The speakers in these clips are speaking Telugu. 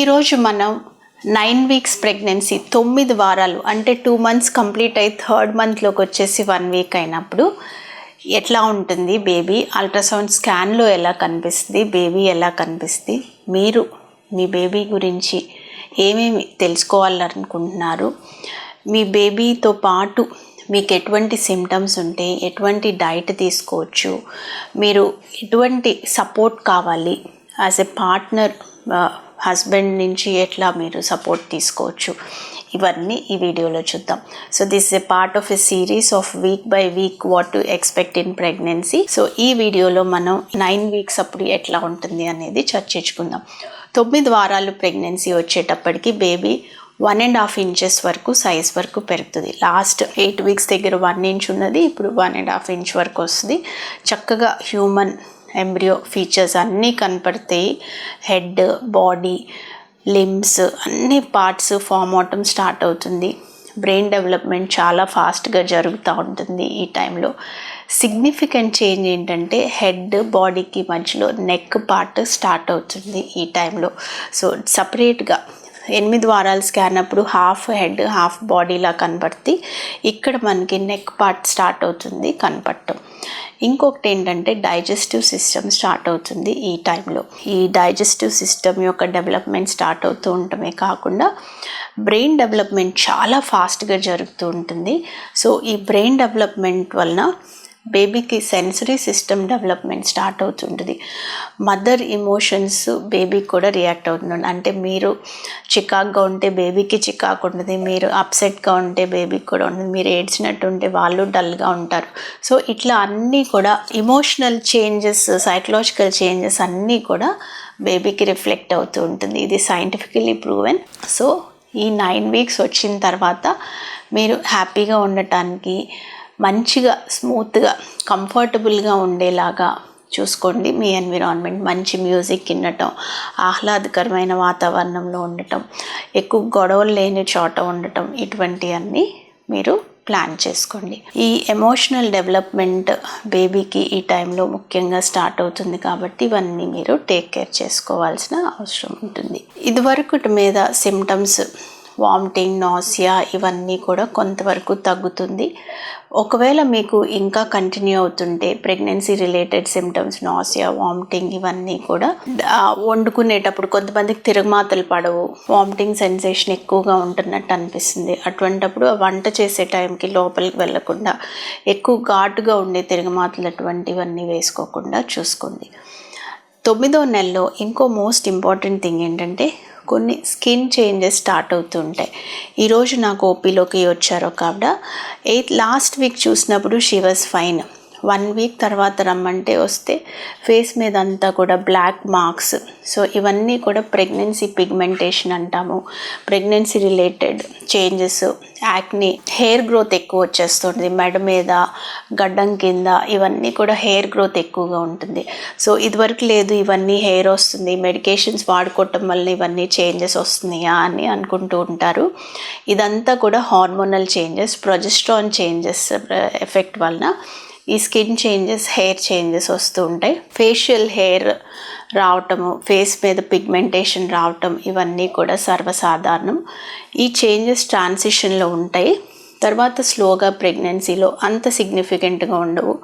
ఈరోజు మనం నైన్ వీక్స్ ప్రెగ్నెన్సీ తొమ్మిది వారాలు అంటే టూ మంత్స్ కంప్లీట్ అయి థర్డ్ మంత్లోకి వచ్చేసి వన్ వీక్ అయినప్పుడు ఎట్లా ఉంటుంది బేబీ? అల్ట్రాసౌండ్ స్కాన్లో ఎలా కనిపిస్తుంది? బేబీ ఎలా కనిపిస్తుంది? మీరు మీ బేబీ గురించి ఏమేమి తెలుసుకోవాలనుకుంటున్నారు? మీ బేబీతో పాటు మీకు ఎటువంటి సిమ్టమ్స్ ఉంటే ఎటువంటి డైట్ తీసుకోవచ్చు? మీరు ఎటువంటి సపోర్ట్ కావాలి? యాజ్ ఎ పార్ట్నర్ హస్బెండ్ నుంచి ఎట్లా మీరు సపోర్ట్ తీసుకోవచ్చు? ఇవన్నీ ఈ వీడియోలో చూద్దాం. So this is a part of a series of week by week what to expect in pregnancy so ఈ వీడియోలో మనం నైన్ వీక్స్ అప్పుడు ఎట్లా ఉంటుంది అనేది చర్చించుకుందాం. తొమ్మిది వారాలు ప్రెగ్నెన్సీ వచ్చేటప్పటికి baby one and half inches వరకు సైజ్ వరకు పెరుగుతుంది. లాస్ట్ ఎయిట్ వీక్స్ దగ్గర వన్ ఇంచ్ ఉన్నది ఇప్పుడు వన్ అండ్ హాఫ్ ఇంచ్ వరకు వస్తుంది. చక్కగా హ్యూమన్ ఎంబ్రియో ఫీచర్స్ అన్నీ కనపడతాయి. హెడ్ బాడీ లిమ్స్ అన్ని పార్ట్స్ ఫామ్ అవటం స్టార్ట్ అవుతుంది. బ్రెయిన్ డెవలప్మెంట్ చాలా ఫాస్ట్గా జరుగుతూ ఉంటుంది ఈ టైంలో సిగ్నిఫికెంట్ చేంజ్ ఏంటంటే హెడ్ బాడీకి మధ్యలో నెక్ పార్ట్ స్టార్ట్ అవుతుంది ఈ టైంలో సో సపరేట్గా ఎనిమిది వారాలు స్కాన్ అప్పుడు హాఫ్ హెడ్ హాఫ్ బాడీలా కనపడుతుంది ఇక్కడ మనకి నెక్ పార్ట్ స్టార్ట్ అవుతుంది కనపడటం. ఇంకొకటి ఏంటంటే డైజెస్టివ్ సిస్టమ్ స్టార్ట్ అవుతుంది ఈ టైంలో. ఈ డైజెస్టివ్ సిస్టమ్ యొక్క డెవలప్మెంట్ స్టార్ట్ అవుతూ ఉండటమే కాకుండా బ్రెయిన్ డెవలప్మెంట్ చాలా ఫాస్ట్గా జరుగుతూ ఉంటుంది. సో ఈ బ్రెయిన్ డెవలప్మెంట్ వలన బేబీకి సెన్సరీ సిస్టమ్ డెవలప్మెంట్ స్టార్ట్ అవుతుంటుంది. మదర్ ఇమోషన్స్ బేబీకి కూడా రియాక్ట్ అవుతుంది. అంటే మీరు చికాక్గా ఉంటే బేబీకి చికాకు ఉంటుంది మీరు అప్సెట్గా ఉంటే బేబీకి కూడా ఉంటుంది మీరు ఏడ్చినట్టు ఉంటే వాళ్ళు డల్గా ఉంటారు. సో ఇట్లా అన్నీ కూడా ఇమోషనల్ చేంజెస్ సైకలాజికల్ చేంజెస్ అన్నీ కూడా బేబీకి రిఫ్లెక్ట్ అవుతూ ఉంటుంది. ఇది సైంటిఫికలీ ప్రూవెన్ సో ఈ నైన్ వీక్స్ వచ్చిన తర్వాత మీరు హ్యాపీగా ఉండటానికి మంచిగా స్మూత్గా కంఫర్టబుల్గా ఉండేలాగా చూసుకోండి మీ ఎన్విరాన్మెంట్ మంచి మ్యూజిక్ వినటం ఆహ్లాదకరమైన వాతావరణంలో ఉండటం ఎక్కువ గొడవలు లేని చోట ఉండటం ఇటువంటివన్నీ మీరు ప్లాన్ చేసుకోండి. ఈ ఎమోషనల్ డెవలప్మెంట్ బేబీకి ఈ టైంలో ముఖ్యంగా స్టార్ట్ అవుతుంది కాబట్టి ఇవన్నీ మీరు టేక్ కేర్ చేసుకోవాల్సిన అవసరం ఉంటుంది. ఇదివరకు మీద సిమ్టమ్స్ వామిటింగ్ నాసియా ఇవన్నీ కూడా కొంతవరకు తగ్గుతుంది. ఒకవేళ మీకు ఇంకా కంటిన్యూ అవుతుంటే pregnancy related symptoms nausea vomiting ఇవన్నీ కూడా వండుకునేటప్పుడు కొంతమందికి తిరగమాతలు పడవు. వామిటింగ్ సెన్సేషన్ ఎక్కువగా ఉంటున్నట్టు అనిపిస్తుంది. అటువంటప్పుడు వంట చేసే టైంకి లోపలికి వెళ్ళకుండా ఎక్కువ ఘాటుగా ఉండే తిరగమాతలు అటువంటివన్నీ వేసుకోకుండా చూసుకోండి. తొమ్మిదో నెలలో ఇంకో మోస్ట్ ఇంపార్టెంట్ థింగ్ ఏంటంటే కొన్ని స్కిన్ చేంజెస్ స్టార్ట్ అవుతుంటాయి. ఈరోజు నాకు ఓపీలోకి వచ్చారు ఒక ఆవిడ ఎయిత్ లాస్ట్ వీక్ చూసినప్పుడు she was fine. One week తర్వాత రమ్మంటే వస్తే ఫేస్ మీద అంతా కూడా బ్లాక్ మార్క్స్. సో ఇవన్నీ కూడా ప్రెగ్నెన్సీ పిగ్మెంటేషన్ అంటాము. Pregnancy related changes acne hair growth ఎక్కువ వచ్చేస్తుంది మెడ మీద గడ్డం కింద ఇవన్నీ కూడా హెయిర్ గ్రోత్ ఎక్కువగా ఉంటుంది. సో ఇదివరకు లేదు ఇవన్నీ హెయిర్ వస్తుంది. మెడికేషన్స్ వాడుకోవటం వల్ల ఇవన్నీ చేంజెస్ వస్తున్నాయా అని అనుకుంటూ ఉంటారు. ఇదంతా కూడా hormonal changes progesterone changes effect వలన ఈ స్కిన్ చేంజెస్ హెయిర్ చేంజెస్ వస్తూ ఉంటాయి. ఫేషియల్ హెయిర్ రావటము ఫేస్ మీద పిగ్మెంటేషన్ రావటం ఇవన్నీ కూడా సర్వసాధారణం. ఈ చేంజెస్ ట్రాన్సిషన్లో ఉంటాయి. తర్వాత స్లోగా ప్రెగ్నెన్సీలో అంత సిగ్నిఫికెంట్గా ఉండవు.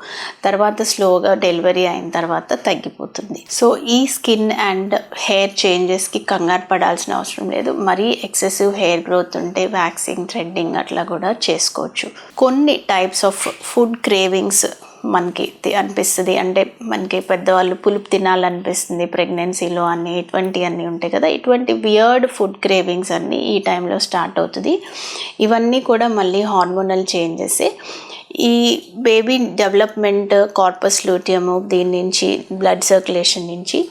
తర్వాత స్లోగా డెలివరీ అయిన తర్వాత తగ్గిపోతుంది. సో ఈ స్కిన్ అండ్ హెయిర్ చేంజెస్కి కంగారు పడాల్సిన అవసరం లేదు. మరీ ఎక్సెసివ్ హెయిర్ గ్రోత్ ఉంటే వ్యాక్సింగ్ థ్రెడ్డింగ్ అట్లా కూడా చేసుకోవచ్చు. కొన్ని టైప్స్ ఆఫ్ ఫుడ్ క్రేవింగ్స్ మనకి తి- అనిపిస్తుంది. అంటే మనకి పెద్దవాళ్ళు పులుపు తినాలనిపిస్తుంది ప్రెగ్నెన్సీలో అన్ని ఇటువంటి అన్నీ ఉంటాయి కదా. ఇటువంటి వియర్డ్ ఫుడ్ క్రేవింగ్స్ అన్నీ ఈ టైంలో స్టార్ట్ అవుతుంది. ఇవన్నీ కూడా మళ్ళీ హార్మోనల్ చేంజెస్ ఈ బేబీ డెవలప్మెంట్ కార్పస్ లూటియము దీని నుంచి బ్లడ్ సర్క్యులేషన్ నుంచి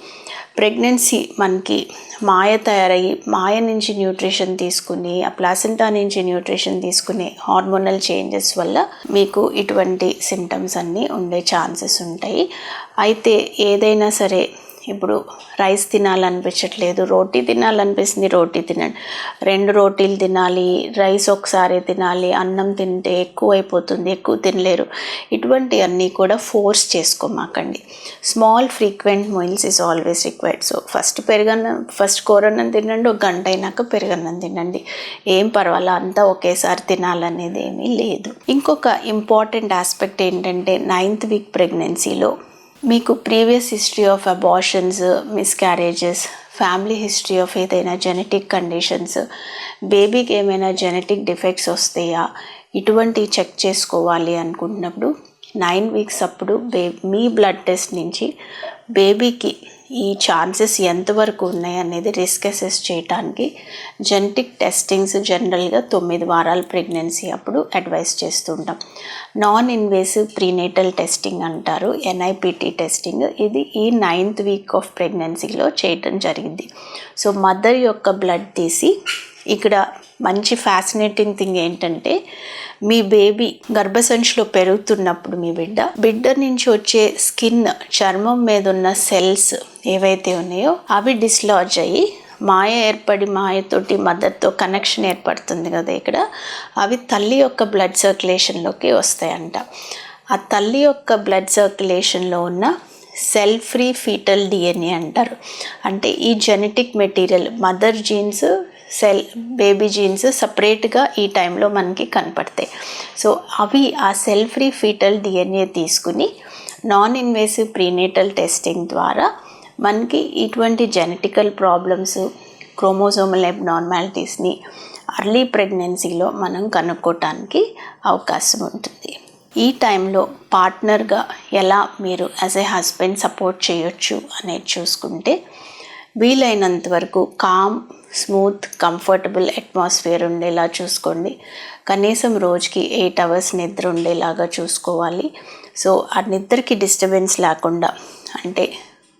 ప్రెగ్నెన్సీ మనకి మాయ తయారయ్యి మాయ నుంచి న్యూట్రిషన్ తీసుకుని ఆ ప్లాసెంటా నుంచి న్యూట్రిషన్ తీసుకునే హార్మోనల్ చేంజెస్ వల్ల మీకు ఇటువంటి సిమ్టమ్స్ అన్నీ ఉండే ఛాన్సెస్ ఉంటాయి. అయితే ఏదైనా సరే ఇప్పుడు రైస్ తినాలనిపించట్లేదు రోటీ తినాలనిపిస్తుంది రోటీ తినండి. రెండు రోటీలు తినాలి రైస్ ఒకసారి తినాలి అన్నం తింటే ఎక్కువ అయిపోతుంది ఎక్కువ తినలేరు. ఇటువంటివన్నీ కూడా force చేసుకోమాకండి. Small frequent meals is always required so first పెరుగన్నం ఫస్ట్ కూరన్నం తినండి ఒక గంట అయినాక పెరుగన్నం తినండి. ఏం పర్వాలా అంతా ఒకేసారి తినాలనేది ఏమీ లేదు. ఇంకొక ఇంపార్టెంట్ ఆస్పెక్ట్ ఏంటంటే నైన్త్ వీక్ ప్రెగ్నెన్సీలో మీకు previous history of abortions miscarriages family history of ఏదైనా జెనెటిక్ కండిషన్స్ బేబీకి ఏమైనా జెనెటిక్ డిఫెక్ట్స్ వస్తాయా ఇటువంటివి చెక్ చేసుకోవాలి అనుకుంటున్నప్పుడు నైన్ వీక్స్ అప్పుడు బే మీ బ్లడ్ టెస్ట్ నుంచి బేబీకి ఈ ఛాన్సెస్ ఎంతవరకు ఉన్నాయి అనేది రిస్క్ అసెస్ చేయడానికి జెనెటిక్ టెస్టింగ్స్ జనరల్గా తొమ్మిది వారాల ప్రెగ్నెన్సీ అప్పుడు అడ్వైస్ చేస్తుంటాం నాన్ ఇన్వేసివ్ ప్రీనేటల్ టెస్టింగ్ అంటారు ఎన్ఐపిటి టెస్టింగ్ ఇది ఈ నైన్త్ వీక్ ఆఫ్ ప్రెగ్నెన్సీలో చేయటం జరిగింది. సో మదర్ యొక్క బ్లడ్ తీసి ఇక్కడ మంచి ఫ్యాసినేటింగ్ థింగ్ ఏంటంటే మీ బేబీ గర్భసంచిలో పెరుగుతున్నప్పుడు మీ బిడ్డ బిడ్డ నుంచి వచ్చే స్కిన్ చర్మం మీద ఉన్న సెల్స్ ఏవైతే ఉన్నాయో అవి డిస్లాజ్ అయ్యి మాయ ఏర్పడి మాయతోటి మదర్తో కనెక్షన్ ఏర్పడుతుంది కదా ఇక్కడ అవి తల్లి యొక్క బ్లడ్ సర్క్యులేషన్లోకి వస్తాయంట. ఆ తల్లి యొక్క బ్లడ్ సర్క్యులేషన్లో ఉన్న సెల్ ఫ్రీ ఫీటల్ డిఎన్ఏ అంటారు. అంటే ఈ genetic material mother genes cell baby genes సపరేట్గా ఈ టైంలో మనకి కనపడతాయి. సో అవి ఆ సెల్ ఫ్రీ ఫీటల్ డిఎన్ఏ తీసుకుని నాన్ ఇన్వేసివ్ ప్రీనేటల్ టెస్టింగ్ ద్వారా మనకి ఇటువంటి జెనెటికల్ ప్రాబ్లమ్స్ క్రోమోజోమల్ అబ్నార్మాలిటీస్ని అర్లీ ప్రెగ్నెన్సీలో మనం కనుక్కోవటానికి అవకాశం ఉంటుంది. ఈ టైంలో పార్ట్నర్గా ఎలా మీరు యాజ్ ఏ హస్బెండ్ సపోర్ట్ చేయొచ్చు అనేది చూసుకుంటే వీలైనంత వరకు కామ్ స్మూత్ కంఫర్టబుల్ అట్మాస్ఫియర్ ఉండేలా చూసుకోండి. కనీసం రోజుకి ఎయిట్ అవర్స్ నిద్ర ఉండేలాగా చూసుకోవాలి. సో ఆ నిద్రకి డిస్టర్బెన్స్ లేకుండా అంటే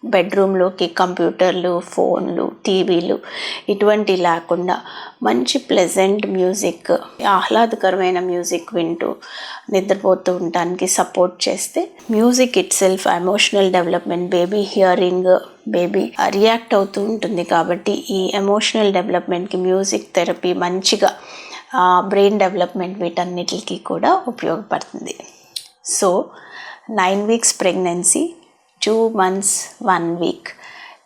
బెడ్రూమ్లోకి కంప్యూటర్లు ఫోన్లు టీవీలు ఇటువంటి లేకుండా మంచి ప్లెజెంట్ మ్యూజిక్ ఆహ్లాదకరమైన మ్యూజిక్ వింటూ నిద్రపోతూ ఉండటానికి సపోర్ట్ చేస్తే music itself emotional development baby hearing baby react అవుతూ ఉంటుంది కాబట్టి ఈ ఎమోషనల్ డెవలప్మెంట్కి మ్యూజిక్ థెరపీ మంచిగా బ్రెయిన్ డెవలప్మెంట్ వీటన్నిటికి కూడా ఉపయోగపడుతుంది. So nine weeks pregnancy two months one week.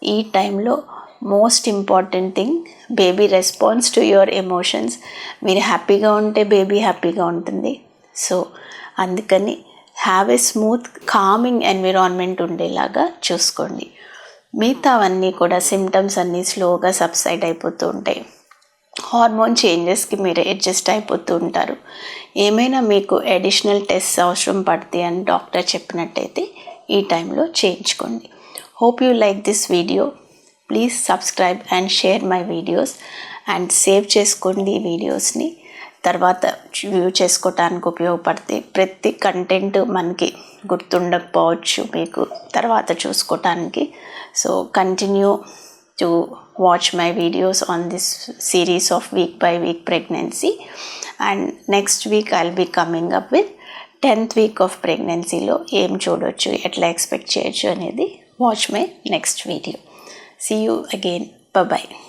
ఈ టైంలో most important thing baby response to your emotions. మీరు హ్యాపీగా ఉంటే బేబీ హ్యాపీగా ఉంటుంది. సో అందుకని have a smooth calming environment ఉండేలాగా చూసుకోండి. మిగతావన్నీ కూడా సిమ్టమ్స్ అన్నీ స్లోగా సబ్సైడ్ అయిపోతూ ఉంటాయి. హార్మోన్ చేంజెస్కి మీరు అడ్జస్ట్ అయిపోతూ ఉంటారు. ఏమైనా మీకు అడిషనల్ టెస్ట్ అవసరం పడితే అని డాక్టర్ చెప్పినట్టయితే ఈ టైంలో చేయించుకోండి. Hope you like this video please subscribe and share my videos and save చేసుకోండి ఈ వీడియోస్ని తర్వాత వ్యూ చేసుకోవటానికి ఉపయోగపడితే ప్రతి కంటెంట్ మనకి గుర్తుండకపోవచ్చు మీకు. తర్వాత చూసుకోవటానికి so continue to watch my videos on this series of week by week pregnancy and next week I'll be coming up with tenth week of ప్రెగ్నెన్సీలో ఏం చూడొచ్చు ఎట్లా ఎక్స్పెక్ట్ చేయొచ్చు అనేది watch my next video. See you again bye